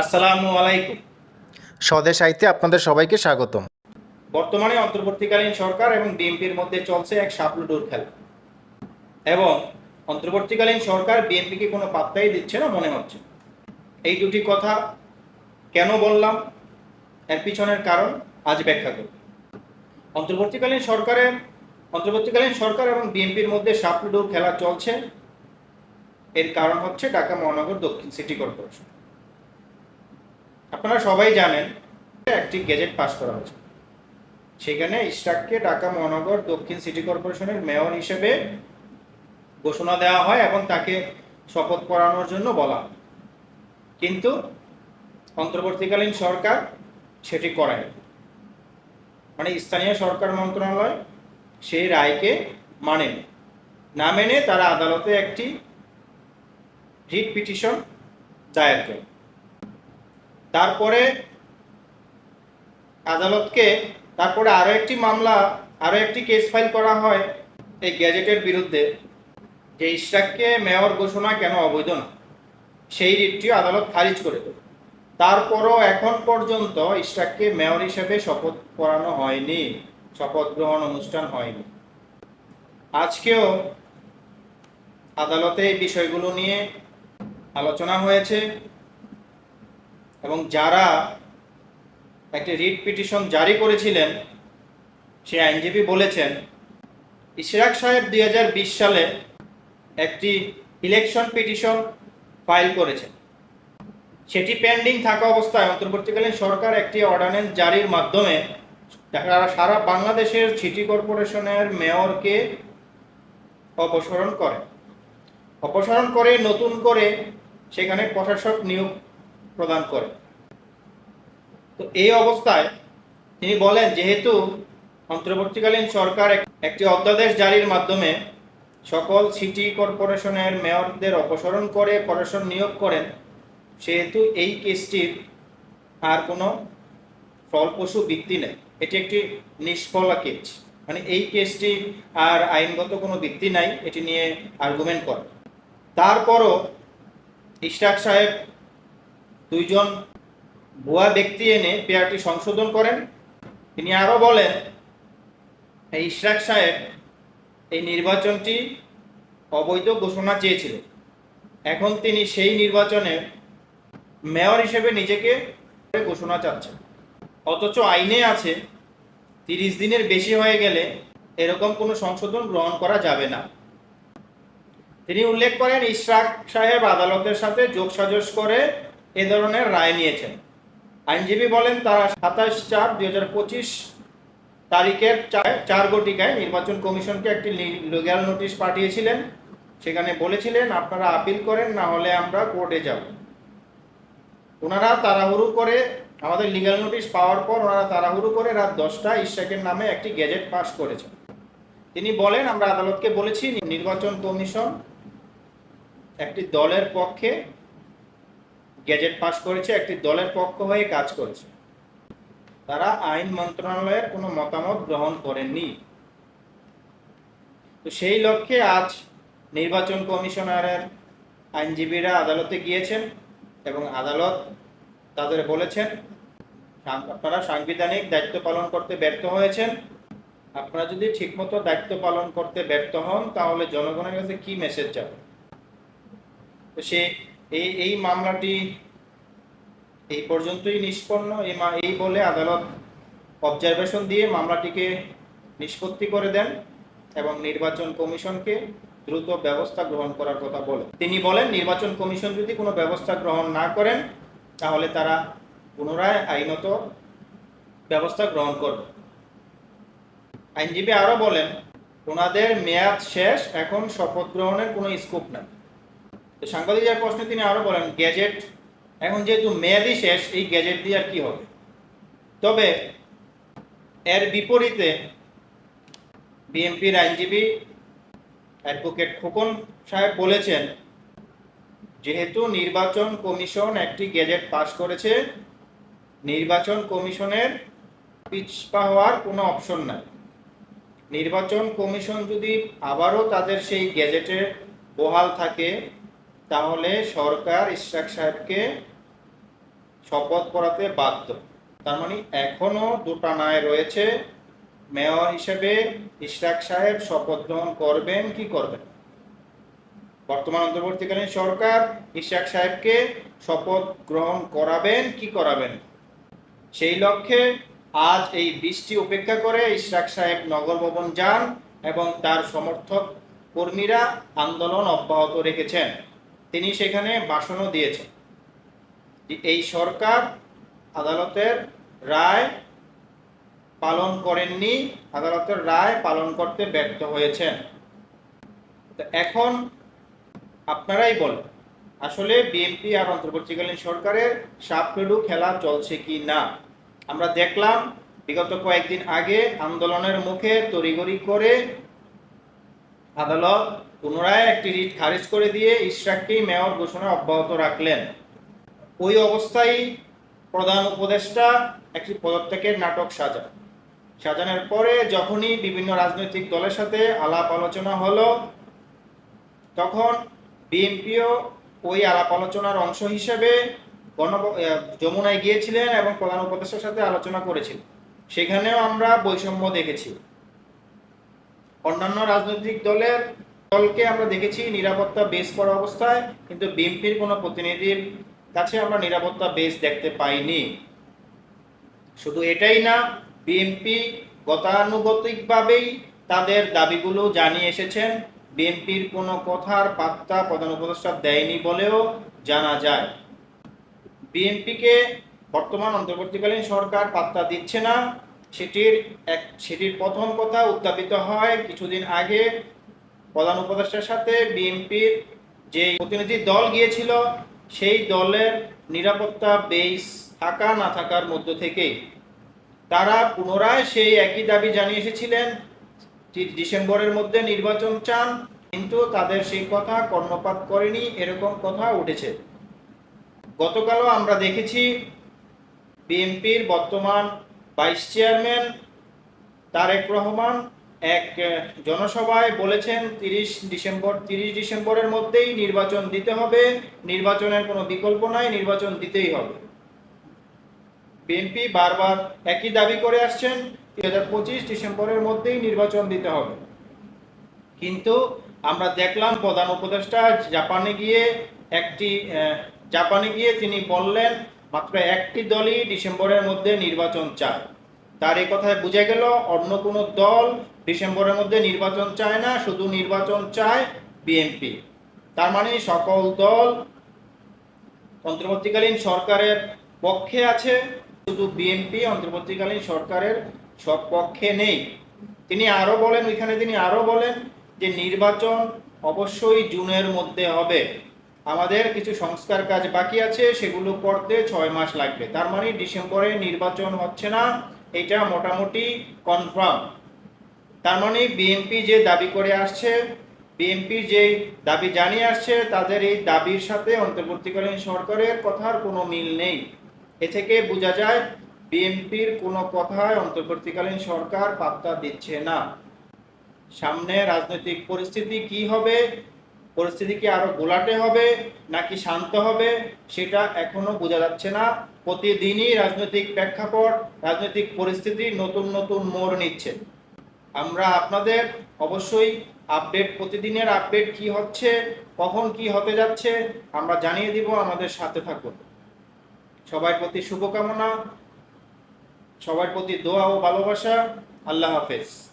আসসালামু আলাইকুম। স্বদেশ আইতে আপনাদের সবাইকে স্বাগতম। বর্তমানে অন্তর্বর্তীকালীন সরকার এবং বিএনপির মধ্যে চলছে এক সাপলুডুর খেলা। এবং অন্তর্বর্তীকালীন সরকার বিএনপিকে কোনো পাত্তাই দিচ্ছে না মনে হচ্ছে। এই দুটি কথা কেন বললাম? এর পিছনের কারণ আজ ব্যাখ্যা করব। অন্তর্বর্তীকালীন সরকারের অন্তর্বর্তীকালীন সরকার এবং বিএনপির মধ্যে সাপলুডুর খেলা চলছে। এর কারণ হচ্ছে ঢাকা মহানগর দক্ষিণ সিটি কর্পোরেশন। আপনারা সবাই জানেন একটি গেজেট পাশ করা হয়েছে। সেখানে ইশরাককে ঢাকা মহানগর দক্ষিণ সিটি কর্পোরেশনের মেয়র হিসেবে ঘোষণা দেওয়া হয় এবং তাকে শপথ পড়ানোর জন্য বলা। কিন্তু অন্তর্বর্তীকালীন সরকার সেটি করায় মানে স্থানীয় সরকার মন্ত্রণালয় সেই রায়কে মানেনি। না মেনে তারা আদালতে একটি রিট পিটিশন দায়ের করে। তারপরে আদালতকে, তারপরে আরও একটি মামলা, আরও একটি কেস ফাইল করা হয় এই গ্যাজেটের বিরুদ্ধে, যে ইশরাককে মেয়র ঘোষণা কেন অবৈধ না? সেই রিটটি আদালত খারিজ করে দেয় তারপরও এখন পর্যন্ত ইশরাককে মেয়র হিসেবে শপথ করানো হয়নি, শপথ গ্রহণ অনুষ্ঠান হয়নি। আজকেও আদালতে এই বিষয়গুলো নিয়ে আলোচনা হয়েছে। এবং যারা একটি রিট পিটিশন জারি করেছিলেন সে আইনজীবী বলেছেন, ইশরাক সাহেব দুই হাজার বিশ সালে একটি ইলেকশন পিটিশন ফাইল করেছেন। সেটি পেন্ডিং থাকা অবস্থায় অন্তর্বর্তীকালীন সরকার একটি অর্ডিন্যান্স জারির মাধ্যমে সারা বাংলাদেশের সিটি কর্পোরেশনের মেয়রকে অপসারণ করে। অপসারণ করে, নতুন করে সেখানে প্রশাসক নিয়োগ প্রদান করে। তো এই অবস্থায় তিনি বলেন, যেহেতু অন্তর্বর্তীকালীন সরকার এক- একটি অধ্যাদেশ জারির মাধ্যমে সকল সিটি কর্পোরেশনের মেয়রদের অপসারণ করে প্রশাসন নিয়োগ করেন, সেহেতু এই কেসটির আর কোনো ফলপ্রসূ ভিত্তি নেই। এটি একটি নিষ্ফলা কেস। মানে এই কেসটি আর আইনগত কোনো ভিত্তি নাই, এটি নিয়ে আর্গুমেন্ট করে। তারপরও ইশরাক সাহেব দুইজন ভুয়া ব্যক্তি এনে পেয়ারটি সংশোধন করেন। তিনি আরও বলেন, এই ইশরাক সাহেব এই নির্বাচনটি অবৈধ ঘোষণা চেয়েছিলেন এখন তিনি সেই নির্বাচনে মেয়র হিসেবে নিজেকে ঘোষণা চাচ্ছেন। অথচ আইনে আছে, তিরিশ দিনের বেশি হয়ে গেলে এরকম কোনো সংশোধন গ্রহণ করা যাবে না। তিনি উল্লেখ করেন, ইশরাক সাহেব আদালতের সাথে যোগসাজশ করে এ ধরনের রায় নিয়েছেন। আইনজীবী বলেন, তারা সাতাশ চার দুই হাজার পঁচিশ তারিখের চার- গটিকায় নির্বাচন কমিশনকে একটি লিগ্যাল নোটিশ পাঠিয়েছিলেন। সেখানে বলেছিলেন, আপনারা আপিল করেন, না হলে আমরা কোর্টে যাব। ওনারা তাড়াহুড়ো করে আমাদের লিগ্যাল নোটিশ পাওয়ার পর ওনারা তাড়াহুড়ো করে রাত দশটা ইশাকের নামে একটি গেজেট পাস করেছেন। তিনি বলেন, আমরা আদালতকে বলেছি, নির্বাচন কমিশন একটি দলের পক্ষে গেজেট পাস করেছে, একটি দলের পক্ষ হয়ে কাজ করেছে। তারা আইন মন্ত্রণালয়ের কোনো মতামত গ্রহণ করেননি। তো সেই লক্ষ্যে আজ নির্বাচন কমিশনারের আইনজীবীরা আদালতে গিয়েছেন এবং আদালত তাদের বলেছেন আপনারা সাংবিধানিক দায়িত্ব পালন করতে ব্যর্থ হয়েছেন। আপনারা যদি ঠিকমতো দায়িত্ব পালন করতে ব্যর্থ হন, তাহলে জনগণের কাছে কি মেসেজ যাবে? তো সে এই এই মামলাটি এই পর্যন্তই নিষ্পন্ন। এই বলে আদালত অবজারভেশন দিয়ে মামলাটিকে নিষ্পত্তি করে দেন এবং নির্বাচন কমিশনকে দ্রুত ব্যবস্থা গ্রহণ করার কথা বলে। তিনি বলেন, নির্বাচন কমিশন যদি কোনো ব্যবস্থা গ্রহণ না করেন, তাহলে তারা পুনরায় আইনত ব্যবস্থা গ্রহণ করবে। আইনজীবী আরও বলেন, ওনাদের মেয়াদ শেষ, এখন শপথ গ্রহণের কোনো স্কোপ নাই। তো সাংবাদিকের প্রশ্নে তিনি আরও বলেন, গ্যাজেট, এখন যেহেতু মেয়াদই শেষ, এই গ্যাজেট দিয়ে আর কি হবে? তবে এর বিপরীতে বিএনপির আইনজীবী অ্যাডভোকেট খোকন সাহেব বলেছেন, যেহেতু নির্বাচন কমিশন একটি গেজেট পাশ করেছে, নির্বাচন কমিশনের পিছপা হওয়ার কোনো অপশন নাই। নির্বাচন কমিশন যদি আবারও তাদের সেই গেজেটে বহাল থাকে তাহলে সরকার ইশরাক সাহেবকে শপথ করাতে বাধ্য। তার মানে এখনও দোটানায় রয়েছে। মেয়র হিসেবে ইশরাক সাহেব শপথ গ্রহণ করবেন, কি করবেন? বর্তমান অন্তর্বর্তীকালীন সরকার ইশরাক সাহেবকে শপথ গ্রহণ করাবেন, কি করাবেন? সেই লক্ষ্যে আজ এই বৃষ্টি উপেক্ষা করে ইশরাক সাহেব নগর ভবন যান এবং তার সমর্থক কর্মীরা আন্দোলন অব্যাহত রেখেছেন। তিনি সেখানে ভাষণও দিয়েছেন। এই সরকার আদালতের রায় পালন করেননি, আদালতের রায় পালন করতে ব্যর্থ হয়েছেন। এখন আপনারাই বলেন, আসলে বিএনপি আর অন্তর্বর্তীকালীন সরকারের সাপলুডু খেলা চলছে কি না? আমরা দেখলাম, বিগত কয়েকদিন আগে আন্দোলনের মুখে তড়িগড়ি করে আদালত পুনরায় একটি রিট খারিজ করে দিয়ে ইশরাককেই মেয়র ঘোষণা অব্যাহত রাখলেন। ওই অবস্থায় প্রধান উপদেষ্টা একটি পদত্যাগের নাটক সাজান। সাজানোর পরে যখনই বিভিন্ন রাজনৈতিক দলের সাথে আলাপ আলোচনা হলো, তখন বিএনপিও ওই আলাপ আলোচনার অংশ হিসেবে গণ যমুনায় গিয়েছিলেন এবং প্রধান উপদেষ্টার সাথে আলোচনা করেছিলেন। সেখানেও আমরা বৈষম্য দেখেছি। অন্যান্য রাজনৈতিক দলের দলকে আমরা দেখেছি নিরাপত্তা বেস করা অবস্থায়, কিন্তু বিএনপির কোনো প্রতিনিধির কাছে আমরা নিরাপত্তা বেস দেখতে পাইনি। শুধু এটাই না বিএনপি গতানুগতিকভাবেই তাদের দাবিগুলো জানিয়ে এসেছেন। বিএনপির কোনো কথার পাত্তা প্রধান উপদেষ্টা দেয়নি বলেও জানা যায়। বিএনপিকে বর্তমান অন্তর্বর্তীকালীন সরকার পাত্তা দিচ্ছে না। সেটির এক, সেটির প্রথম কথা উত্থাপিত হয় কিছুদিন আগে প্রধান উপদেষ্টার সাথে বিএনপির যে প্রতিনিধি দল গিয়েছিল, সেই দলের নিরাপত্তা বেস থাকা না থাকার মধ্য থেকেই তারা পুনরায় সেই একই দাবি জানিয়ে এসেছিলেন। ডিসেম্বরের মধ্যে নির্বাচন চান, কিন্তু তাদের সেই কথা কর্ণপাত করেনি, এরকম কথা উঠেছে। গতকালও আমরা দেখেছি বিএনপির বর্তমান ভাইস চেয়ারম্যান তারেক রহমান এক জনসভায় বলেছেন তিরিশ ডিসেম্বর, তিরিশ ডিসেম্বরের মধ্যেই নির্বাচন দিতে হবে। নির্বাচনের কোনো বিকল্প নাই, নির্বাচন দিতেই হবে। বিএনপি বারবার একই দাবি করে আসছেন, দুই হাজার পঁচিশ ডিসেম্বরের মধ্যেই নির্বাচন দিতে হবে। কিন্তু আমরা দেখলাম প্রধান উপদেষ্টা জাপানে গিয়ে একটি জাপানে গিয়ে তিনি বললেন, মাত্র একটি দলই ডিসেম্বরের মধ্যে নির্বাচন চায়। তার এই কথায় বোঝা গেল, অন্য কোনো দল ডিসেম্বরের মধ্যে নির্বাচন চায় না, শুধু নির্বাচন চায় বিএনপি। তার মানে সকল দল অন্তর্বর্তীকালীন সরকারের পক্ষে আছে, শুধু বিএনপি অন্তর্বর্তীকালীন সরকারের সব পক্ষে নেই। তিনি আরও বলেন, ওইখানে তিনি আরও বলেন যে নির্বাচন অবশ্যই জুনের মধ্যে হবে। আমাদের কিছু সংস্কার কাজ বাকি আছে, সেগুলো করতে ছয় মাস লাগবে। তার মানে ডিসেম্বরে নির্বাচন হচ্ছে না, এটা মোটামুটি কনফার্ম। তার মানে বিএনপি যে দাবি করে আসছে বিএনপি যে দাবি জানিয়ে আসছে, তাদের এই দাবির সাথে অন্তর্বর্তীকালীন সরকারের কথার কোনো মিল নেই। এ থেকে বোঝা যায় বিএনপির কোনো কথায় অন্তর্বর্তীকালীন সরকার পাত্তা দিচ্ছে না। সামনে রাজনৈতিক পরিস্থিতি কি হবে, পরিস্থিতি কি আরও গোলাটে হবে, নাকি শান্ত হবে, সেটা এখনও বোঝা যাচ্ছে না। প্রতিদিনই রাজনৈতিক প্রেক্ষাপট, রাজনৈতিক পরিস্থিতি নতুন নতুন মোড় নিচ্ছে। আমরা আপনাদের অবশ্যই আপডেট, প্রতিদিনের আপডেট কি হচ্ছে, কখন কি হতে যাচ্ছে, আমরা জানিয়ে দিব, আমাদের সাথে থাকুন। সবার প্রতি শুভকামনা, সবার প্রতি দোয়া ও ভালোবাসা, আল্লাহ হাফেজ।